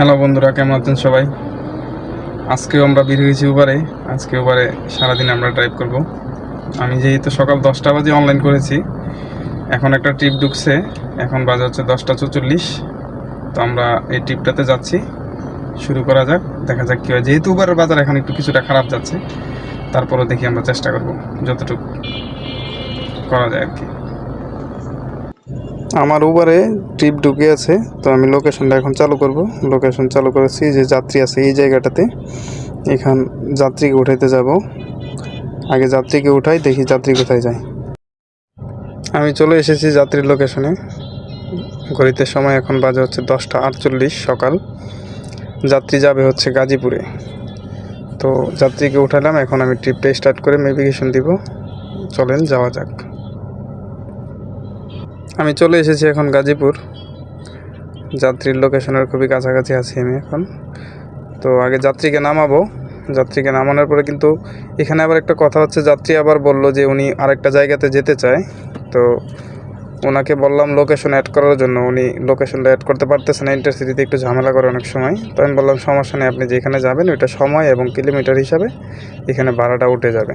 Hello বন্ধুরা, কেমন আছেন সবাই? আজকেও আমরা বের হয়েছি উবারে আজকে উবারে সারাদিন আমরা ড্রাইভ করব। আমি যেহেতু সকাল দশটা বাজে অনলাইন করেছি, এখন একটা ট্রিপ ঢুকছে। এখন বাজে হচ্ছে দশটা চৌচল্লিশ। তো আমরা এই ট্রিপটাতে যাচ্ছি। শুরু করা যাক, দেখা যাক কী হয়। যেহেতু উবারের বাজার এখন একটু কিছুটা খারাপ যাচ্ছে, তারপরও দেখি আমরা চেষ্টা করব, যতটুকু করা যায় আর কি। আমার উবারে ট্রিপ ঢুকে আছে তো আমি লোকেশনটা এখন চালু করব। লোকেশন চালু করেছি যে যাত্রী আছে এই জায়গাটাতে। এখান যাত্রীকে উঠাইতে যাব। আগে যাত্রীকে উঠাই, দেখি যাত্রী কোথায় যায়। আমি চলে এসেছি যাত্রীর লোকেশনে ঘড়িতে সময় এখন বাজে হচ্ছে দশটা আটচল্লিশ সকাল। যাত্রী যাবে হচ্ছে গাজীপুরে। তো যাত্রীকে উঠালাম, এখন আমি ট্রিপটা স্টার্ট করে নেভিগেশন দিব। চলেন, যাওয়া যাক। আমি চলে এসেছি এখন গাজীপুর। যাত্রীর লোকেশনের খুবই কাছাকাছি আছি আমি এখন। তো আগে যাত্রীকে নামাবো। যাত্রীকে নামানোর পরে কিন্তু এখানে আবার একটা কথা হচ্ছে, যাত্রী আবার বলল যে উনি আরেকটা জায়গাতে যেতে চায়। তো ওনাকে বললাম লোকেশন অ্যাড করার জন্য। উনি লোকেশনটা অ্যাড করতে পারতেছে না ইন্টারসিটিতে একটু ঝামেলা করে অনেক সময়। তো আমি বললাম, সমস্যা নেই, আপনি যেখানে যাবেন, ওইটা সময় এবং কিলোমিটার হিসাবে এখানে ভাড়াটা উঠে যাবে।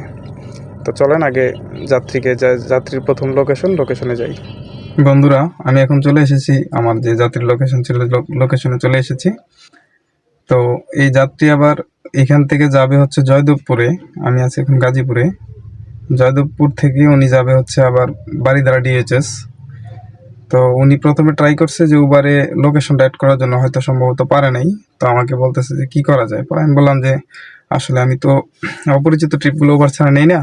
তো চলেন আগে যাত্রীকে যাত্রীর প্রথম লোকেশন লোকেশনে যাই। বন্ধুরা, আমি এখন চলে এসেছি, আমার যে যাত্রীর লোকেশন ছিল লোকেশনে চলে এসেছি। তো এই যাত্রী আবার এখান থেকে যাবে হচ্ছে জয়দেবপুরে, আমি আছি এখন গাজীপুরে। জয়দেবপুর থেকে উনি যাবে হচ্ছে আবার বাড়িদারা ডিএইচএস তো উনি প্রথমে ট্রাই করছে যে উবারে লোকেশনটা অ্যাড করার জন্য, হয়তো সম্ভবত পারে নাই। তো আমাকে বলতেছে যে কি করা যায়? পরে আমি বললাম যে, আসলে আমি তো অপরিচিত ট্রিপগুলো উবার ছাড়া নেই না।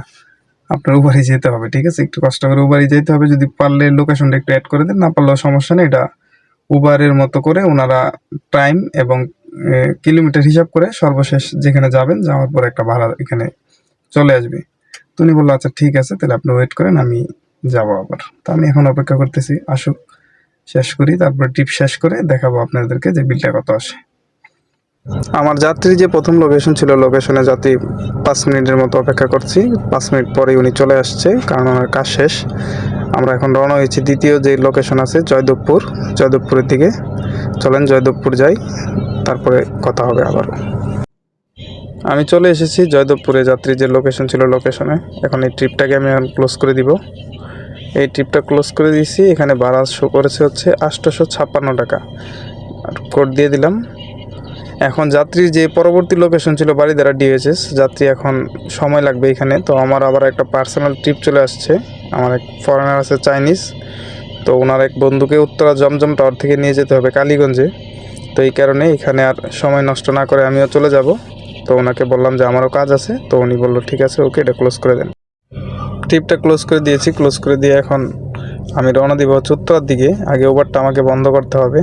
আপনার উবারই যেতে হবে, ঠিক আছে? একটু কষ্ট করে উবারই যেতে হবে, যদি পারলে লোকেশনটা একটু অ্যাড করে দেন, না পারলেও সমস্যা নেই, এটা উবারের মতো করে ওনারা টাইম এবং কিলোমিটার হিসাব করে সর্বশেষ যেখানে যাবেন, যাওয়ার পর একটা ভাড়া এখানে চলে আসবে। তো উনি বলল আচ্ছা ঠিক আছে, তাহলে আপনি ওয়েট করেন, আমি যাব আবার। তো আমি এখন অপেক্ষা করতেছি, আসুক, শেষ করি, তারপর ট্রিপ শেষ করে দেখাবো আপনাদেরকে যে বিলটা কত আসে। আমার যাত্রী যে প্রথম লোকেশন ছিল লোকেশনে যাত্রী পাঁচ মিনিটের মতো অপেক্ষা করছি। পাঁচ মিনিট পরেই উনি চলে আসছে, কারণ ওনার কাজ শেষ। আমরা এখন রওনা হয়েছি দ্বিতীয় যে লোকেশন আছে, জয়দেবপুর। জয়দেবপুরের দিকে চলেন, জয়দেবপুর যাই, তারপরে কথা হবে আবারও আমি চলে এসেছি জয়দেবপুরে যাত্রী যে লোকেশন ছিল লোকেশনে এখন এই ট্রিপটাকে আমি ক্লোজ করে দিব। এই ট্রিপটা ক্লোজ করে দিয়েছি, এখানে ভাড়া শো করেছে হচ্ছে আটশোশো ছাপ্পান্ন টাকা। আর কোড দিয়ে দিলাম। এখন যাত্রীর যে পরবর্তী লোকেশন ছিল বাড়িদারা ডিএইচএস যাত্রী এখন সময় লাগবে এখানে। তো আমার আবার একটা পার্সোনাল ট্রিপ চলে আসছে। আমার এক ফরেনার আছে চাইনিজ তো ওনার এক বন্ধুকে উত্তরা জমজম টাওয়ার থেকে নিয়ে যেতে হবে কালীগঞ্জে। তো এই কারণে এখানে আর সময় নষ্ট না করে আমিও চলে যাব। তো ওনাকে বললাম যে আমারও কাজ আছে, তো উনি বলল, ঠিক আছে, ওকে, এটা ক্লোজ করে দেন। ট্রিপটা ক্লোজ করে দিয়েছি। ক্লোজ করে দিয়ে এখন আমি রওনা দিব হচ্ছে উত্তরার দিকে। আগে ওভারটা আমাকে বন্ধ করতে হবে।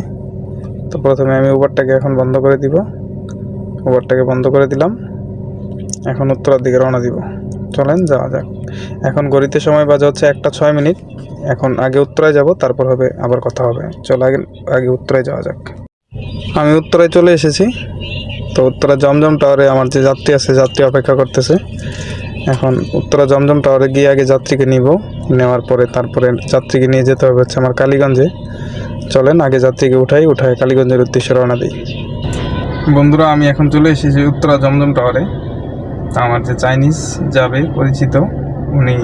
তো প্রথমে আমি উবারটাকে এখন বন্ধ করে দিব। উবারটাকে বন্ধ করে দিলাম। এখন উত্তরার দিকে রওনা দিব। চলেন, যাওয়া যাক। এখন গড়িতে সময় বাজে হচ্ছে একটা ছয় মিনিট। এখন আগে উত্তরায় যাব, তারপর হবে, আবার কথা হবে। চল, আগে আগে উত্তরায় যাওয়া যাক। আমি উত্তরায় চলে এসেছি। তো উত্তরা জমজম টাওয়ারে আমার যে যাত্রী আছে, যাত্রী অপেক্ষা করতেছে। এখন উত্তরা জমজম টাওয়ারে গিয়ে আগে যাত্রীকে নিব। নেওয়ার পরে তারপরে যাত্রীকে নিয়ে যেতে হবে হচ্ছে আমার কালীগঞ্জে। চলেন, আগে যাত্রীকে উঠাই, উঠায় কালীগঞ্জের উদ্দেশ্যে রওনা দিই। বন্ধুরা, আমি এখন চলে এসেছি উত্তরা জমজম টাওয়ারে। আমার যে চাইনিজ যাবে, পরিচিত, উনি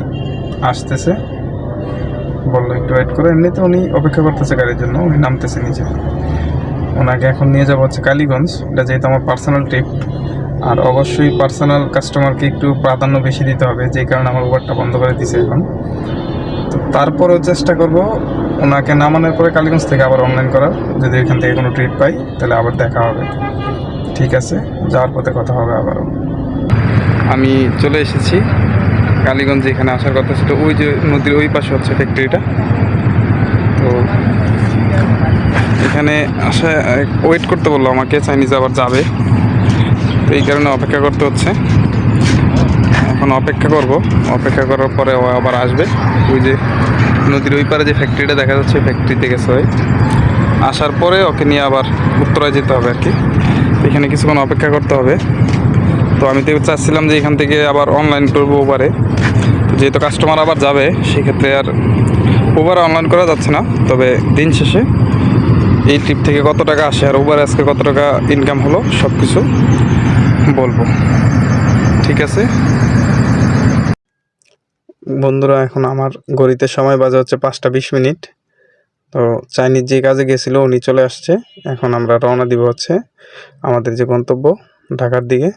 আসতেছে। বলল, একটু ওয়েট করে। এমনিতে উনি অপেক্ষা করতেছে গাড়ির জন্য, উনি নামতেছে নিচে। ওনাকে এখন নিয়ে যাব হচ্ছে কালীগঞ্জ। এটা যেহেতু আমার পার্সোনাল ট্রিপ আর অবশ্যই পার্সোনাল কাস্টমারকে একটু প্রাধান্য বেশি দিতে হবে, যে কারণে আমার উবারটা বন্ধ করে দিছে এখন। তারপরেও চেষ্টা করব ওনাকে নামানোর পরে কালীগঞ্জ থেকে আবার অনলাইন করার। যদি এখান থেকে কোনো ট্রিপ পাই, তাহলে আবার দেখা হবে। ঠিক আছে, যাওয়ার পথে কথা হবে আবারও। আমি চলে এসেছি কালীগঞ্জে এখানে আসার কথা ছিল। ওই যে নদীর ওই পাশে হচ্ছে ফ্যাক্টরিটা তো এখানে আসা ওয়েট করতে বলল আমাকে চাইনিজ আবার যাবে। তো এই কারণে অপেক্ষা করতে হচ্ছে। এখন অপেক্ষা করব। অপেক্ষা করার পরে ও আবার আসবে। ওই যে নদীর ওই পারে যে ফ্যাক্টরিটা দেখা যাচ্ছে ফ্যাক্টরিতে গেছে ওই। আসার পরে ওকে নিয়ে আবার উত্তরায় যেতে হবে আর কি। এখানে কিছুক্ষণ অপেক্ষা করতে হবে। তো আমি তো চাচ্ছিলাম যে এখান থেকে আবার অনলাইন করব ওবারে যেহেতু কাস্টমার আবার যাবে, সেক্ষেত্রে আর ওভার অনলাইন করা যাচ্ছে না। তবে দিন শেষে এই ট্রিপ থেকে কত টাকা আসে আর উবার আজকে কত টাকা ইনকাম হলো সব কিছু বলব। ঠিক আছে? বন্ধুরা, এখন আমার ঘড়িতে সময় বাজে হচ্ছে পাঁচটা বিশ মিনিট। তো চাইনিজ যে কাজে গেছিল, উনি চলে আসছে। এখন আমরা রওনা দিব হচ্ছে আমাদের যে গন্তব্য, ঢাকার দিকে।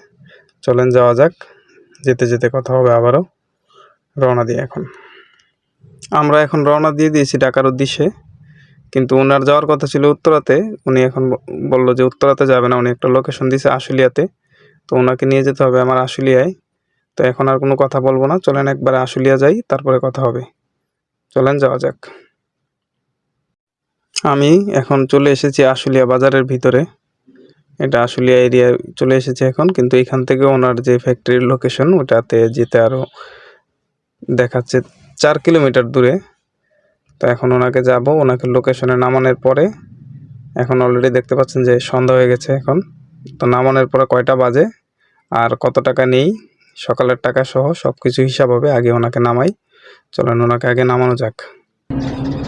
চলেন, যাওয়া যাক। যেতে যেতে কথা হবে আবারও। রওনা দিয়ে এখন। আমরা এখন রওনা দিয়ে দিয়েছি ঢাকার উদ্দেশ্যে। কিন্তু ওনার যাওয়ার কথা ছিল উত্তরাতে। উনি এখন বলল যে উত্তরাতে যাবে না। উনি একটা লোকেশন দিয়েছে আশুলিয়াতে। তো ওনাকে নিয়ে যেতে হবে আমার আশুলিয়ায়। তো এখন আর কোনো কথা বলব না। চলেন একবারে আশুলিয়া যাই, তারপরে কথা হবে। চলেন যাওয়া যাক। আমি এখন চলে এসেছি আশুলিয়া বাজারের ভিতরে। এটা আশুলিয়া এরিয়ায় চলে এসেছে এখন, কিন্তু এখান থেকে ওনার যে ফ্যাক্টরির লোকেশন ওটাতে যেতে আরও দেখাচ্ছে চার কিলোমিটার দূরে। তো এখন ওনাকে যাব, ওনাকে লোকেশনে নামানোর পরে। এখন অলরেডি দেখতে পাচ্ছেন যে সন্ধ্যা হয়ে গেছে এখন। তো নামানোর পরে কয়টা বাজে আর কত টাকা নেই? সকালের টাকা সহ সব কিছু হিসাব হবে, আগে ওনাকে নামাই। চলেন, ওনাকে আগে নামানো যাক।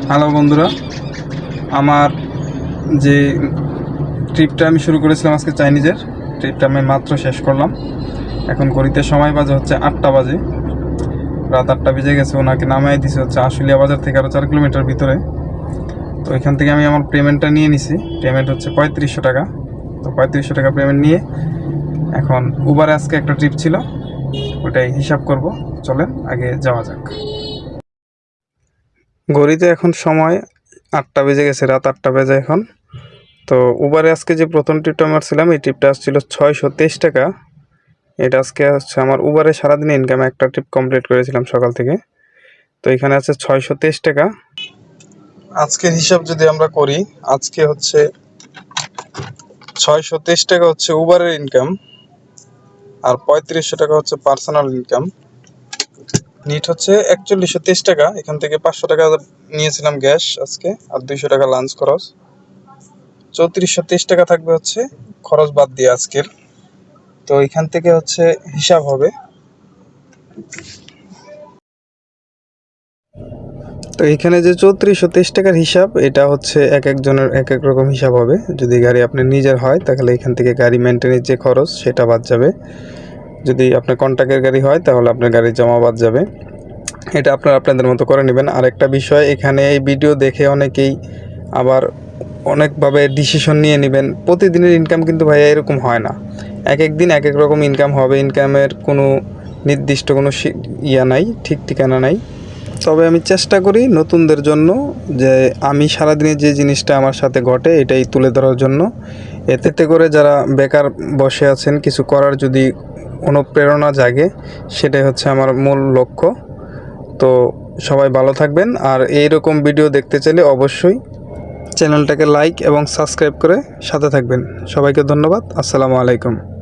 হ্যালো বন্ধুরা, আমার যে ট্রিপটা আমি শুরু করেছিলাম আজকে চাইনিজের, ট্রিপটা আমি মাত্র শেষ করলাম। এখন ঘড়িতে সময় বাজে হচ্ছে আটটা বাজে। রাত আটটা বেজে গেছে, ওনাকে নামাই দিছে হচ্ছে আশুলিয়া বাজার থেকে আরও চার কিলোমিটার ভিতরে। তো এখান থেকে আমি আমার পেমেন্টটা নিয়ে নিছি। পেমেন্ট হচ্ছে পঁয়ত্রিশশো টাকা। তো পঁয়ত্রিশশো টাকা পেমেন্ট নিয়ে এখন উবারে আজকে একটা ট্রিপ ছিল। ওটাই হিসাব করব। চলেন আগে যাওয়া যাক। ঘড়িতে এখন সময় আটটা বেজে গেছে রাত আটটা বেজে এখন। তো উবারে আজকে যে প্রথম ট্রিপটা মারছিলাম এই ট্রিপটা আসছিল ছয়শো তেইশ টাকা। এটা আজকে হচ্ছে আমার উবারে সারাদিন ইনকাম একটা ট্রিপ কমপ্লিট করেছিলাম সকাল থেকে। তো এখানে আছে ছয়শো তেইশ টাকা। আজকের হিসাব যদি আমরা করি আজকে হচ্ছে ছয়শো তেইশ টাকা হচ্ছে উবারের ইনকাম আর পঁয়ত্রিশশো টাকা হচ্ছে পার্সোনাল ইনকাম নিট হচ্ছে একচল্লিশশো তেইশ টাকা। এখান থেকে পাঁচশো টাকা নিয়েছিলাম গ্যাস আজকে, আর দুইশো টাকা লাঞ্চ খরচ। চৌত্রিশশো তেইশ টাকা থাকবে হচ্ছে খরচ বাদ দিয়ে আজকের। তো এখান থেকে হচ্ছে হিসাব হবে। তো এখানে যে চৌত্রিশশো তেইশ টাকার হিসাব, এটা হচ্ছে এক একজনের এক এক রকম হিসাব হবে। যদি গাড়ি আপনার নিজের হয়, তাহলে এখান থেকে গাড়ি মেনটেনের যে খরচ, সেটা বাদ যাবে। যদি আপনার কন্ট্যাক্টের গাড়ি হয়, তাহলে আপনার গাড়ির জমা বাদ যাবে। এটা আপনারা আপনাদের মতো করে নেবেন। আর একটা বিষয়, এখানে এই ভিডিও দেখে অনেকেই আবার অনেকভাবে ডিসিশন নিয়ে নেবেন। প্রতিদিনের ইনকাম কিন্তু ভাইয়া এরকম হয় না। এক এক দিন এক এক রকম ইনকাম হবে। ইনকামের কোনো নির্দিষ্ট কোনো ইয়া নাই, ঠিক ঠিকানা নাই। তবে আমি চেষ্টা করি নতুনদের জন্য যে আমি সারাদিনে যে জিনিসটা আমার সাথে ঘটে এটাই তুলে ধরার জন্য। এতে করে যারা বেকার বসে আছেন, কিছু করার যদি অনুপ্রেরণা জাগে, সেটাই হচ্ছে আমার মূল লক্ষ্য। তো সবাই ভালো থাকবেন আর এইরকম ভিডিও দেখতে চাইলে অবশ্যই চ্যানেলটাকে লাইক এবং সাবস্ক্রাইব করে সাথে থাকবেন। সবাইকে ধন্যবাদ। আসসালামু আলাইকুম।